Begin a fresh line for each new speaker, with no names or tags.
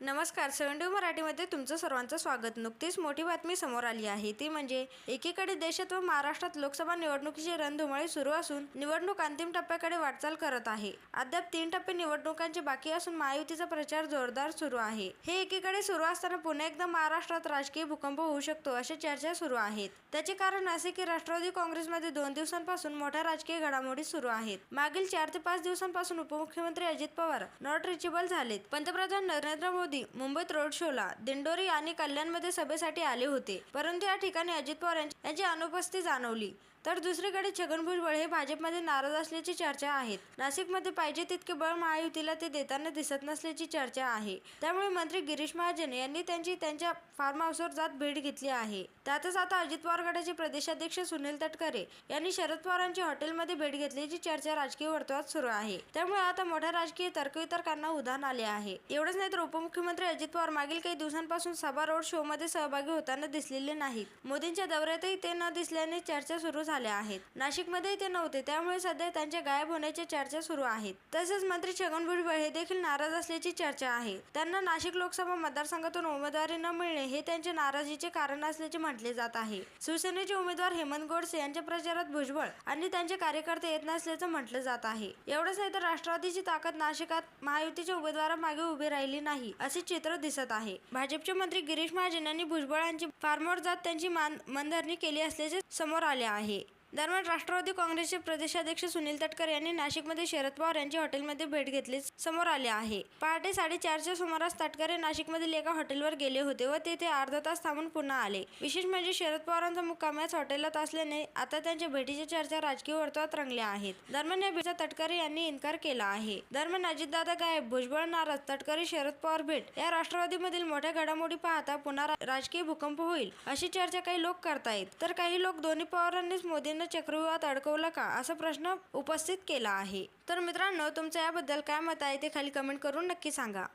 नमस्कार सेव्हन मराठीमध्ये तुमचं सर्वांचं स्वागत. नुकतीच मोठी बातमी समोर आली आहे. ती म्हणजे एकीकडे देशात व महाराष्ट्रात लोकसभा निवडणुकीची रणधुमाळी सुरू असून निवडणूक अंतिम टप्प्याकडे वाटचाल करत आहे. अद्याप तीन टप्पे निवडणुकांचे बाकी असून महायुतीचा प्रचार जोरदार सुरू आहे. हे एकीकडे सुरू असताना पुन्हा एकदा महाराष्ट्रात राजकीय भूकंप होऊ शकतो अशा चर्चा सुरू आहेत. त्याचे कारण असे की राष्ट्रवादी काँग्रेसमध्ये दोन दिवसांपासून मोठ्या राजकीय घडामोडी सुरू आहेत. मागील चार ते पाच दिवसांपासून उपमुख्यमंत्री अजित पवार नॉट रिचेबल झालेत. पंतप्रधान नरेंद्र मोदी मुंबईत रोड शोला दिंडोरी आणि कल्याणमध्ये सभेसाठी आले होते. परंतु या ठिकाणी अजित पवार यांची अनुपस्थिती जाणवली. तर दुसरीकडे छगन भुजबळ हे भाजपमध्ये नाराज असल्याची चर्चा आहेत. नाशिकमध्ये पाहिजे तितके बळ महायुतीला ते देताना दिसत नसल्याची चर्चा आहे. त्यामुळे मंत्री गिरीश महाजन यांनी त्यांची त्यांच्या फार्म हाऊसवर जात भेट घेतली आहे. त्यातच आता अजित पवार गटाचे प्रदेशाध्यक्ष सुनील तटकरे यांनी शरद पवारांची हॉटेलमध्ये भेट घेतल्याची चर्चा राजकीय वर्तुळात सुरू आहे. त्यामुळे आता मोठ्या राजकीय तर्कवितर्कांना उधाण आले आहे. एवढंच नाही तर उपमुख्यमंत्री अजित पवार मागील काही दिवसांपासून सभा रोड शो मध्ये सहभागी होताना दिसलेले नाहीत. मोदींच्या दौऱ्यातही ते न दिसल्याने चर्चा सुरू झाली झाल्या आहेत. नाशिकमध्ये ते नव्हते. त्यामुळे सध्या त्यांच्या गायब होण्याच्या चर्चा सुरू आहेत. तसेच मंत्री छगन भुजबळ हे देखील नाराज असल्याची चर्चा आहे. त्यांना नाशिक लोकसभा मतदारसंघातून उमेदवारी न मिळणे हे त्यांच्या नाराजीचे कारण असल्याचे म्हटले जात आहे. शिवसेनेचे उमेदवार हेमंत गोडसे यांच्या प्रचारात भुजबळ आणि त्यांचे कार्यकर्ते येत नसल्याचं म्हटलं जात आहे. एवढंच नाही तर राष्ट्रवादीची ताकद नाशिकात महायुतीच्या उमेदवारामागे उभी राहिली नाही असे चित्र दिसत आहे. भाजपचे मंत्री गिरीश महाजन यांनी भुजबळ यांची फार्मवर जात त्यांची मान मनधरणी केली असल्याचे समोर आले आहे. दरम्यान राष्ट्रवादी काँग्रेसचे प्रदेशाध्यक्ष सुनील तटकर यांनी नाशिकमध्ये शरद पवार यांच्या हॉटेलमध्ये भेट घेतली समोर आले आहे. पहाटे साडेचारच्या सुमारास तटकरे नाशिकमधील एका हॉटेलवर गेले होते व तेथे अर्धा तास थांबून पुन्हा आले. विशेष म्हणजे शरद पवारांचा मुक्काम याच हॉटेलात असल्याने आता त्यांच्या भेटीच्या चर्चा राजकीय वर्तुळात रंगल्या आहेत. दरम्यान या भेटीचा तटकरे यांनी इन्कार केला आहे. दरम्यान अजितदादा गायब भुजबळ नाराज तटकरे शरद पवार भेट या राष्ट्रवादीमधील मोठ्या घडामोडी पाहता पुन्हा राजकीय भूकंप होईल अशी चर्चा काही लोक करतायत. तर काही लोक दोन्ही पवारांनीच मोदींना चक्रव्यूहात अडकवलं का? असा प्रश्न उपस्थित केला आहे. तर मित्रांनो तुमचं याबद्दल काय मत आहे ते खाली कमेंट करून नक्की सांगा.